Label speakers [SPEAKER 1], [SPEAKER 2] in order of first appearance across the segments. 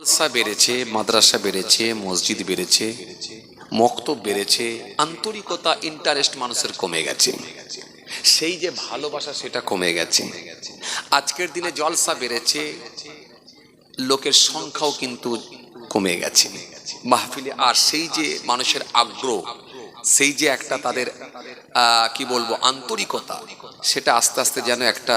[SPEAKER 1] জলসা বেড়েছে, মাদ্রাসা বেড়েছে, মসজিদ বেড়েছে, মক্তব বেড়েছে, আন্তরিকতা ইন্টারেস্ট মানুষের কমে গেছে। সেই যে ভালোবাসা, সেটা কমে গেছে। আজকের দিনে জলসা বেড়েছে, লোকের সংখ্যাও কিন্তু কমে গেছে। মাহফিলে আর সেই যে মানুষের আগ্রহ, সেই যে একটা তাদের কি বলব, আন্তরিকতা, সেটা আস্তে আস্তে যেন একটা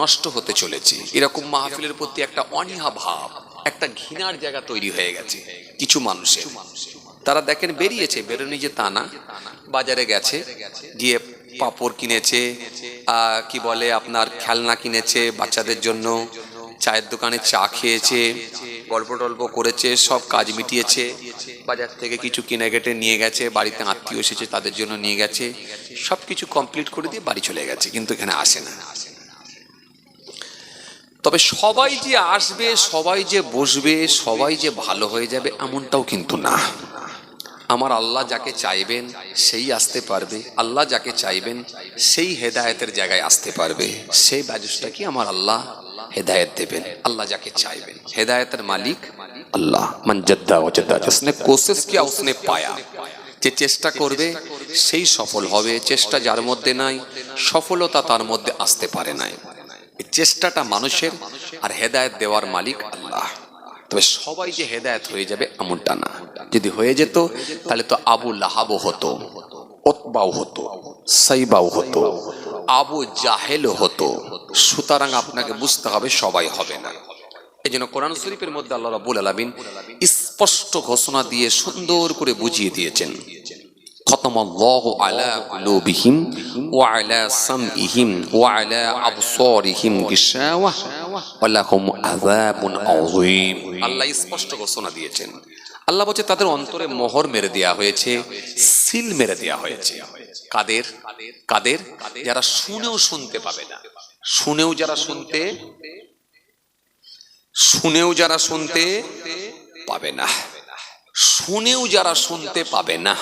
[SPEAKER 1] নষ্ট হতে চলেছে। এরকম মাহফিলের প্রতি একটা অনীহা ভাব একটা ঘৃণার জায়গা তৈরি হয়ে গেছে কিছু মানুষের। তারা দেখেন বেরিয়েছে বেরোনি যে তা না। বাজারে গেছে, গিয়ে পাপড় কিনেছে কি বলে আপনার খেলনা কিনেছে বাচ্চাদের জন্য, চায়ের দোকানে চা খেয়েছে, গল্প টল্প করেছে, সব কাজ মিটিয়েছে। বাজার থেকে কিছু কিনে কেটে নিয়ে গেছে, বাড়িতে আত্মীয় এসেছে তাদের জন্য নিয়ে গেছে সব কিছু কমপ্লিট করে দিয়ে বাড়ি চলে গেছে, কিন্তু এখানে আসে না। তবে সবাই যে আসবে, সবাই যে বসবে, সবাই যে ভালো হয়ে যাবে এমনটাও কিন্তু না। আমার আল্লাহ যাকে চাইবেন, সেই আসতে পারবে। আল্লাহ যাকে চাইবেন, সেই হেদায়তের জায়গায় আসতে পারবে। সেই ব্যবসটা কি আমার আল্লাহ হেদায়ত দেবেন? আল্লাহ যাকে চাইবেন। হেদায়তের মালিক আল্লাহ। মঞ্জদ্দা অজদ্দা জিসনে কোশিশ কিয়া উসনে পায়া। যে চেষ্টা করবে, সেই সফল হবে। চেষ্টা যার মধ্যে নাই, সফলতা তার মধ্যে আসতে পারে নাই। এই চেষ্টাটা মানুষের আর হেদায়েত দেওয়ার মালিক আল্লাহ। তবে সবাই যে হেদায়েত হয়ে যাবে এমনটা না। যদি হয়ে যেত, তাহলে তো আবু লাহাবও হতো, ওতবাও হতো, সাইবাও হতো, আবু জাহেলও হতো। সুতরাং আপনাকে বুঝতে হবে, সবাই হবে না। এই জন্য কোরআন শরীফের মধ্যে আল্লাহ রাব্বুল আলামিন স্পষ্ট ঘোষণা দিয়ে সুন্দর করে বুঝিয়ে দিয়েছেন। খতম আল্লাহু আলা কুলুবিহিম ওয়া আলা সামইহিম ওয়া আলা আবসারিহিম গিশাওয়া ওয়া লাহুম আল্লাহ স্পষ্ট ঘোষণা দিয়েছেন। আল্লাহ বলছে, তাদের অন্তরে মোহর মেরে দেয়া হয়েছে, সিল মেরে দেয়া হয়েছে। কাদের? কাদের? যারা শুনেও শুনতে পাবে না। শুনেও যারা শুনতে, শুনেও যারা শুনতে পাবে না। শুনেও যারা শুনতে পাবে না।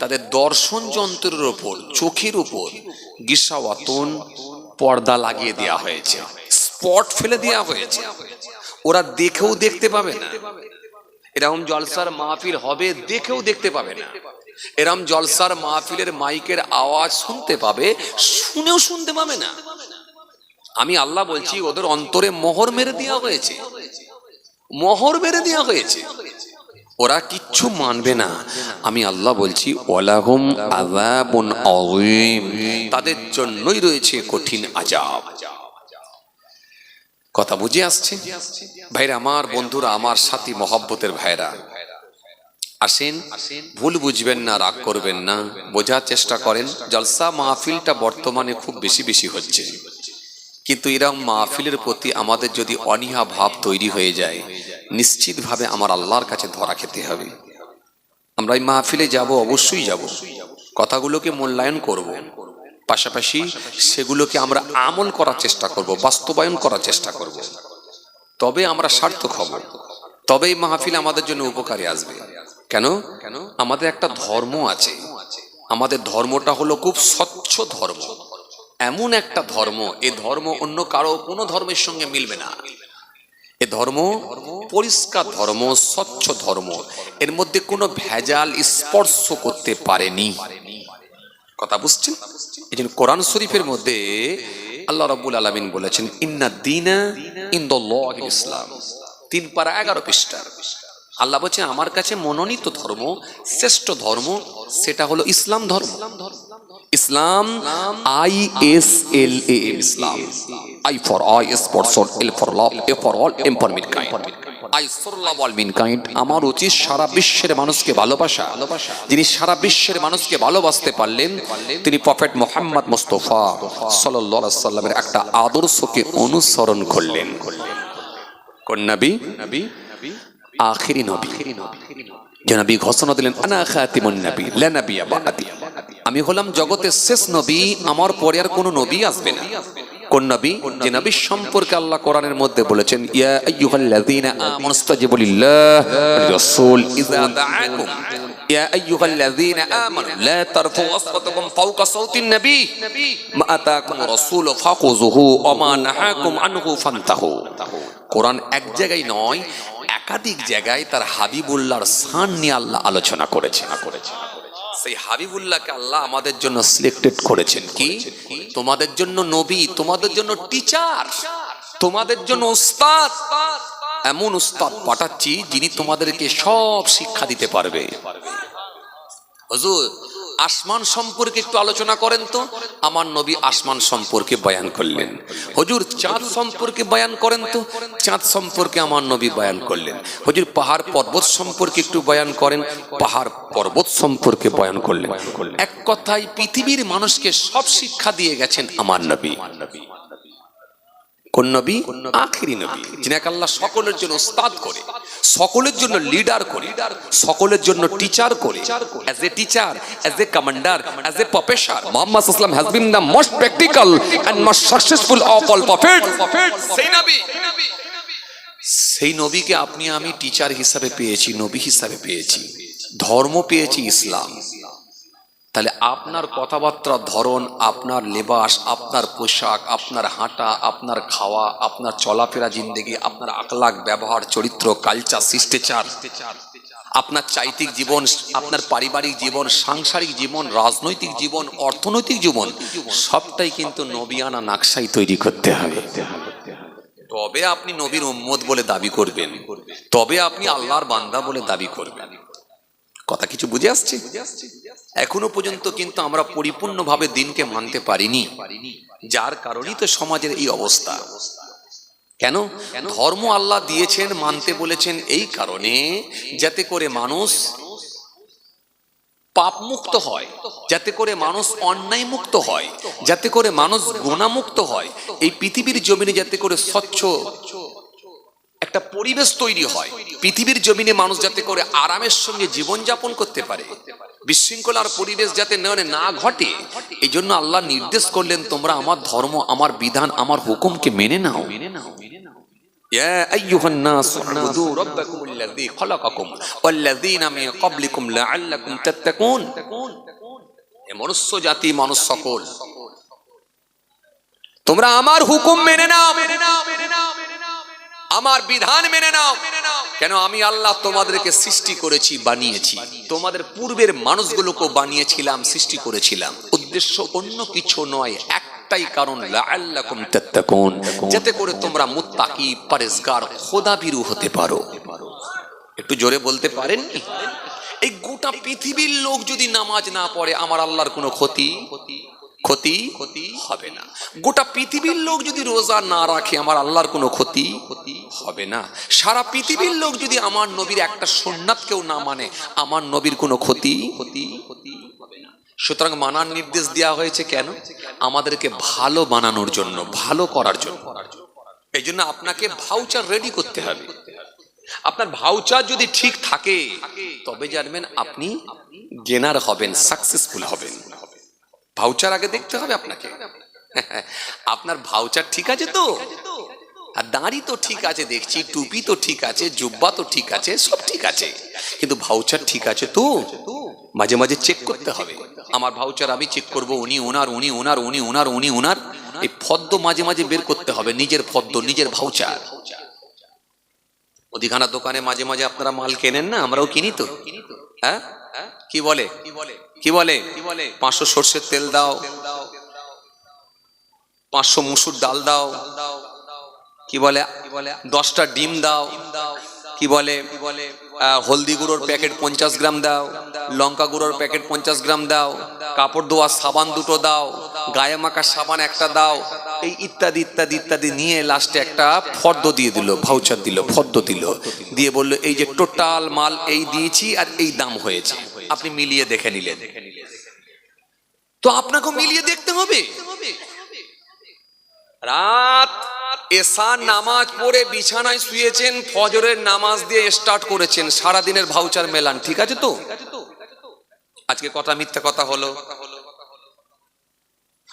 [SPEAKER 1] তাদের দর্শন যন্ত্রের উপর, চোখের উপর গিসাওয়াতন পর্দা লাগিয়ে দেয়া হয়েছে, স্পট ফেলে দেয়া হয়েছে। ওরা দেখেও দেখতে পাবে না। এরকম জলসার মাহফিল হবে দেখেও দেখতে পাবে না। এরম জলসার মাহফিলের মাইকের আওয়াজ শুনতে পাবে, শুনেও শুনতে পাবে না। আমি আল্লাহ বলছি, ওদের অন্তরে মোহর মেরে দেওয়া হয়েছে। মোহর মেরে দেওয়া হয়েছে। ওরা কিচ্ছু মানবে না। আমি আল্লাহ বলছি তাদের জন্যই রয়েছে কঠিন আজাব কথা বুঝে আসছে? ভাইরা, আমার বন্ধুরা, আমার সাথী, মহব্বতের ভাইরা, আসেন। ভুল বুঝবেন না, রাগ করবেন না। বোঝার চেষ্টা করেন। জলসা মাহফিলটা বর্তমানে খুব বেশি বেশি হচ্ছে। কিন্তু এরকম মাহফিলের প্রতি আমাদের যদি অনীহা ভাব তৈরি হয়ে যায়, নিশ্চিতভাবে আমার আল্লাহর কাছে ধরা খেতে হবে। আমরা এই মাহফিলে যাব, অবশ্যই যাব। কথাগুলোকে মূল্যায়ন করব। পাশাপাশি সেগুলোকে আমরা আমল করার চেষ্টা করব, বাস্তবায়ন করার চেষ্টা করব। তবে আমরা সার্থক হব। তবেই মাহফিল আমাদের জন্য উপকারে আসবে। কেন? আমাদের একটা ধর্ম আছে। আমাদের ধর্মটা হলো খুব স্বচ্ছ ধর্ম। এমন একটা ধর্ম, এ ধর্ম অন্য কারও, কোনো ধর্মের সঙ্গে মিলবে না। এ ধর্ম পরিষ্কার ধর্ম, স্বচ্ছ ধর্ম। এর মধ্যে কোনো ভেজাল স্পর্শ করতে পারেনি। কথা বুঝছেন? এই জন্য কোরআন শরীফের মধ্যে আল্লাহ রাব্বুল আলামিন বলেছেন, ইন্না দিনা ইনদাল্লাহ ইসলাম তিন পারা এগারো পৃষ্ঠা। আল্লাহ বলছে আমার কাছে মনোনীত ধর্ম, শ্রেষ্ঠ ধর্ম, সেটা হলো ইসলাম ধর্ম। ইসলাম, I S L A, Islam. I for I, S for L for love A for all, M for mankind I for love all mankind আমার উচিত সারা বিশ্বের মানুষকে ভালোবাসা, যিনি সারা বিশ্বের মানুষকে ভালোবাসতে পারলেন, তিনি প্রফেট মোহাম্মদ মুস্তফা আলাইহি সাল্লামের একটা আদর্শকে অনুসরণ করলেন। কোন নবী নবী? আখিরি নবী। যে নবী ঘোষণা দিলেন, আনা খাতিমুন নবী লা নবিয়া বাদি। আমি হলাম জগতের শেষ নবী, আমার পরে আর কোনো নবী আসবে না। কোন নবী? যে নবী সম্পর্কে আল্লাহ কোরআনের মধ্যে বলেছেন, ইয়া আইয়ুহাল্লাযিনা আমানু ইস্তাজিবু লিল্লাহ রাসূল ইযা দাআকুম। ইয়া আইয়ুহাল্লাযিনা আমানু লা তারফু আসওয়াতাকুম ফাওকা সাওতিন নবী। মা আতাকুম রাসূল ফাকুযুহু ওয়া মা নাহাকুম আনহু ফান্তাহু। কোরআন এক জায়গায় নয় একাধিক জায়গায় তার হাবিবুল্লাহর সান নিয়ে আল্লাহ আলোচনা করেছে করেছে সেই হাবিবুল্লাহকে আল্লাহ আমাদের জন্য সিলেক্টেড করেছেন কি? তোমাদের জন্য নবী, তোমাদের জন্য টিচার তোমাদের জন্য উস্তাদ এমন উস্তাদ পাঠাচ্ছি যিনি তোমাদেরকে সব শিক্ষা দিতে পারবে। হুজুর আসমান সম্পর্কে একটু আলোচনা করেন তো। আমার নবী আসমান সম্পর্কে বয়ান করলেন। হজুর, চাঁদ সম্পর্কে বয়ান করেন তো? চাঁদ সম্পর্কে আমার নবী বয়ান করলেন। হজুর, পাহাড় পর্বত সম্পর্কে একটু বয়ান করেন। পাহাড় পর্বত সম্পর্কে বয়ান করলেন। এক কথায় পৃথিবীর মানুষকে সব শিক্ষা দিয়ে গেছেন আমার নবী। কোন নবী? আখিরি নবী। যিনাকে আল্লাহ সকলের জন্য উস্তাদ করে, সকলের জন্য লিডার করে, সকলের জন্য টিচার করে as a teacher as a commander as a professor Muhammad সাল্লাম has been the most practical and most successful of all prophet সেই নবী। সেই নবীকে আপনি আমি টিচার হিসাবে পেয়েছি, নবী হিসাবে পেয়েছি। ধর্ম পেয়েছি, ইসলাম। তাহলে আপনার কথাবার্তার ধরন, আপনার লেবাস, আপনার পোশাক, আপনার হাঁটা, আপনার খাওয়া, আপনার চলাফেরা জিন্দেগি, আপনার আকলাক ব্যবহার, চরিত্র কালচার শিষ্টাচার, আপনার চাইতিক জীবন, আপনার পারিবারিক জীবন, সাংসারিক জীবন, রাজনৈতিক জীবন, অর্থনৈতিক জীবন, সবটাই কিন্তু নবিয়ানা নাকশাই তৈরি করতে হবে। তবে আপনি নবীর উম্মত বলে দাবি করবেন। তবে আপনি আল্লাহর বান্দা বলে দাবি করবেন। কথা কিছু বুঝে আসছে? এখনও পর্যন্ত কিন্তু আমরা পরিপূর্ণভাবে দিনকে মানতে পারিনি। যার কারণেই তো সমাজের এই অবস্থা। কেন? ধর্ম আল্লাহ দিয়েছেন, মানতে বলেছেন এই কারণে যাতে করে মানুষ পাপ মুক্ত হয়, যাতে করে মানুষ অন্যায় মুক্ত হয়, যাতে করে মানুষ গুণামুক্ত হয়। এই পৃথিবীর জমিনে যাতে করে স্বচ্ছ একটা পরিবেশ তৈরি হয়। পৃথিবীর জমিনে মানুষ যাতে করে আরামের সঙ্গে জীবনযাপন করতে পারে। বিশৃঙ্খলার পরিবেশ যাতে না ঘটে এই জন্য আল্লাহ নির্দেশ করলেন, তোমরা আমার ধর্ম, আমার বিধান, আমার হুকুমকে মেনে নাও। মেনে নাও তোমরা আমার হুকুম মেনে নাও মেনে নাও মেনে নাও। মেনে আমার বিধান মেনে নাও। কেন আমি আল্লাহ তোমাদেরকে সৃষ্টি করেছি, বানিয়েছি। তোমাদের পূর্বের মানুষগুলোকে বানিয়েছিলাম, সৃষ্টি করেছিলাম। উদ্দেশ্য অন্য কিছু নয়, একটাই কারণ যাতে করে তোমরা হতে পারো। একটু জোরে বলতে এই গোটা পৃথিবীর লোক যদি নামাজ না পড়ে, আমার আল্লাহর কোনো ক্ষতি? ক্ষতি হবে না। গোটা পৃথিবীর লোক যদি রোজা না রাখে, আমার আল্লাহর কোনো ক্ষতি হবে না। সারা পৃথিবীর লোক যদি আমার নবীর একটা সোননাথ কেউ না মানে আমার নবীর কোনো ক্ষতি হবে না। সুতরাং মানার নির্দেশ দেওয়া হয়েছে কেন? আমাদেরকে ভালো বানানোর জন্য, ভালো করার জন্য। এই জন্য আপনাকে ভাউচার রেডি করতে হবে। আপনার ভাউচার যদি ঠিক থাকে, তবে জানবেন আপনি গেনার হবেন সাকসেসফুল হবেন। ভাউচার আগে দেখতে হবে আপনাকে। আপনার ভাউচার ঠিক আছে তো? আর দাড়ি তো ঠিক আছে, দেখছি, টুপি তো ঠিক আছে, জুব্বা তো ঠিক আছে, সব ঠিক আছে। কিন্তু ভাউচার ঠিক আছে তো? মাঝে মাঝে চেক করতে হবে। আমার ভাউচার আমি চেক করব, উনি ওনার উনি ওনার উনি ওনার উনি ওনার। এই ফদ্দ মাঝে মাঝে বের করতে হবে, নিজের ফদ্দ, নিজের ভাউচার মুদিখানা দোকানে মাঝে মাঝে আপনারা মাল কেনেন না? আমরাও কিনি তো। হ্যাঁ? কি বলে? কি বলে? কি বলে? কি বলে? পাঁচশো সর্ষের তেল দাও। পাঁচশো মুসুর ডাল দাও। কি বলে? দশটা ডিম দাও। কি বলে? কি বলে? হলদি গুঁড়োর প্যাকেট পঞ্চাশ গ্রাম দাও, লঙ্কা গুঁড়োর প্যাকেট পঞ্চাশ গ্রাম দাও, কাপড় ধোয়ার সাবান দুটো দাও, গায়ে মাখার সাবান একটা দাও, এই ইত্যাদি ইত্যাদি ইত্যাদি নিয়ে লাস্টে একটা ফর্দ দিয়ে দিল ভাউচার দিল, ফর্দ দিল। দিয়ে বলল, এই যে টোটাল মাল এই দিয়েছি আর এই দাম হয়েছে। আপনি মিলিয়ে দেখে নিলেন। তো আপনাকে মিলিয়ে দেখতে হবে। রাত এসার নামাজ পড়ে বিছানায় শুয়েছেন, ফজরের নামাজ দিয়ে স্টার্ট করেছেন। সারা দিনের ভাউচার মেলান, ঠিক আছে তো? আজকে কথা মিথ্যা কথা হলো।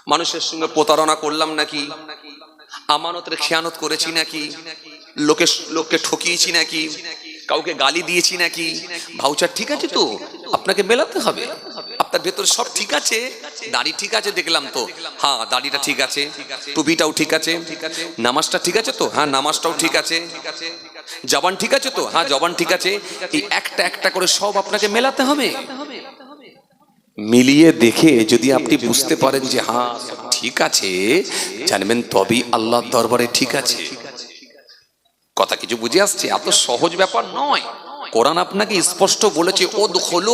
[SPEAKER 1] মানুষের সঙ্গে প্রতারণা করলাম নাকি? আমানতের খেয়ানত করেছি নাকি? লোকে, লোককে ঠকিয়েছি নাকি? কাউকে গালি দিয়েছি নাকি? ভাউচার ঠিক আছে তো? আপনাকে মেলাতে হবে। আপনার ভেতরে সব ঠিক আছে, দাড়ি ঠিক আছে দেখলাম তো। হ্যাঁ দাড়িটা ঠিক আছে, টুপিটাও ঠিক আছে, নামাজটা ঠিক আছে তো? হ্যাঁ নামাজটাও ঠিক আছে। জবান ঠিক আছে তো? হ্যাঁ জবান ঠিক আছে। এই একটা একটা করে সব আপনাকে মেলাতে হবে। মিলিয়ে দেখে যদি আপনি বুঝতে পারেন যে হ্যাঁ ঠিক আছে, জানবেন তবেই আল্লাহর দরবারে ঠিক আছে। কথা কিছু বুঝে আসছে? এত সহজ ব্যাপার নয়। কোরআন আপনাকে স্পষ্ট বলেছে ও হলো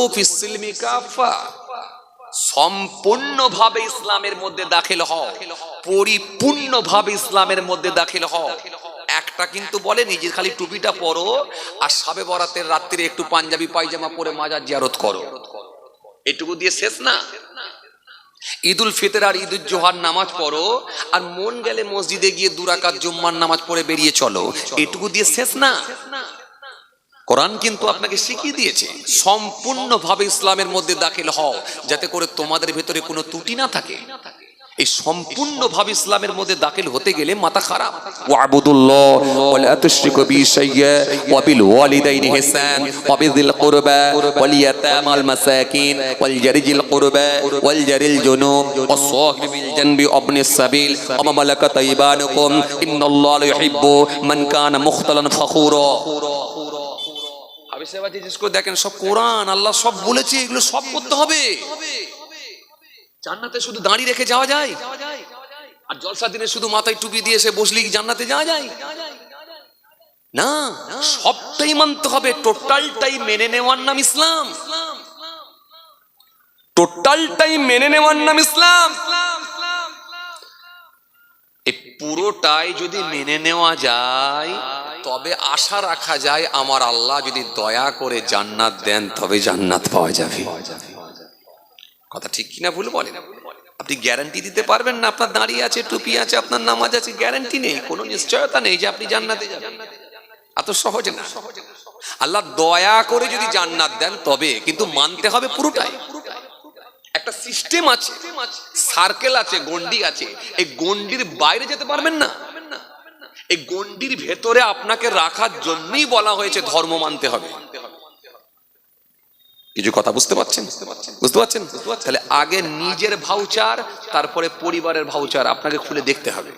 [SPEAKER 1] সম্পূর্ণভাবে ইসলামের মধ্যে দাখিল হও। পরিপূর্ণভাবে ইসলামের মধ্যে দাখিল হও। একটা কিন্তু বলে নিজের খালি টুপিটা পরো আর সাবে বরাতের রাত্রিরে একটু পাঞ্জাবি পায়জামা পরে মাজার জিয়ারত করো। এটুকু দিয়ে শেষ না? ঈদুল ফিতর আর ঈদুল জোহার নামাজ পড়ো আর মন গেলে মসজিদে গিয়ে দুরাকাত জুম্মার নামাজ পড়ে বেরিয়ে চলো। এটুকু দিয়ে শেষ না? কোরআন কিন্তু আপনাকে শিখিয়ে দিয়েছে, সম্পূর্ণভাবে ইসলামের মধ্যে দাখিল হও, যাতে করে তোমাদের ভেতরে কোনো ত্রুটি না থাকে। এই সম্পূর্ণভাবে ইসলামের মধ্যে দাখিল হতে গেলে মাথা খারাপ।
[SPEAKER 2] ওয়াবুদুল্লাহ, ওয়ালা তুশরিকু বিশাইয়া ওয়া বিল ওয়ালিদাইনি ইহসান, ওয়া কুরবা, ওয়াল ইয়াতামাল মাসাকিন, ওয়াল জারিজিল কুরবা, ওয়াল জারিল জুনুব সাহিবিল জানবি সাবিল
[SPEAKER 1] ইন্নাল্লাহা ইউহিব্বু মান কানা মুখতালান দেখেন সব কোরআন, আল্লাহ সব বলেছে, এগুলো সব করতে হবে। জান্নাতে শুধু দাঁড়িয়ে রেখে যাওয়া যায়? আর জলসা দিনে শুধু মাথায় টুপি দিয়ে এসে বসলি জান্নাতে যাওয়া যায়? না, সবটাই মানতে হবে, টোটালটাই মেনে নেওয়ার নাম ইসলাম। টোটালটাই মেনে নেওয়ার নাম ইসলাম। পুরোটাই যদি মেনে নেওয়া যায়, তবে আশা রাখা যায় আমার আল্লাহ যদি দয়া করে জান্নাত দেন, তবে জান্নাত পাওয়া যাবে। কথা ঠিক কিনা ভুল বলেন? আপনি গ্যারান্টি দিতে পারবেন না, আপনার দাঁড়িয়ে আছে, টুপি আছে, আপনার নামাজ আছে গ্যারান্টি নেই, কোনো নিশ্চয়তা নেই যে আপনি জান্নাতে এত সহজ না। আল্লাহ দয়া করে যদি জান্নাত দেন, তবে, কিন্তু মানতে হবে পুরোটাই। একটা সিস্টেম আছে। সার্কেল আছে, গন্ডি আছে, এই গন্ডির বাইরে যেতে পারবেন না। এই গন্ডির ভেতরে আপনাকে রাখার জন্যই বলা হয়েছে ধর্ম মানতে হবে। কিছু কথা বুঝতে পারছেন? বুঝতে পারছেন? তাহলে আগে নিজের ভাউচার তারপরে পরিবারের ভাউচার আপনাকে খুলে দেখতে হবে।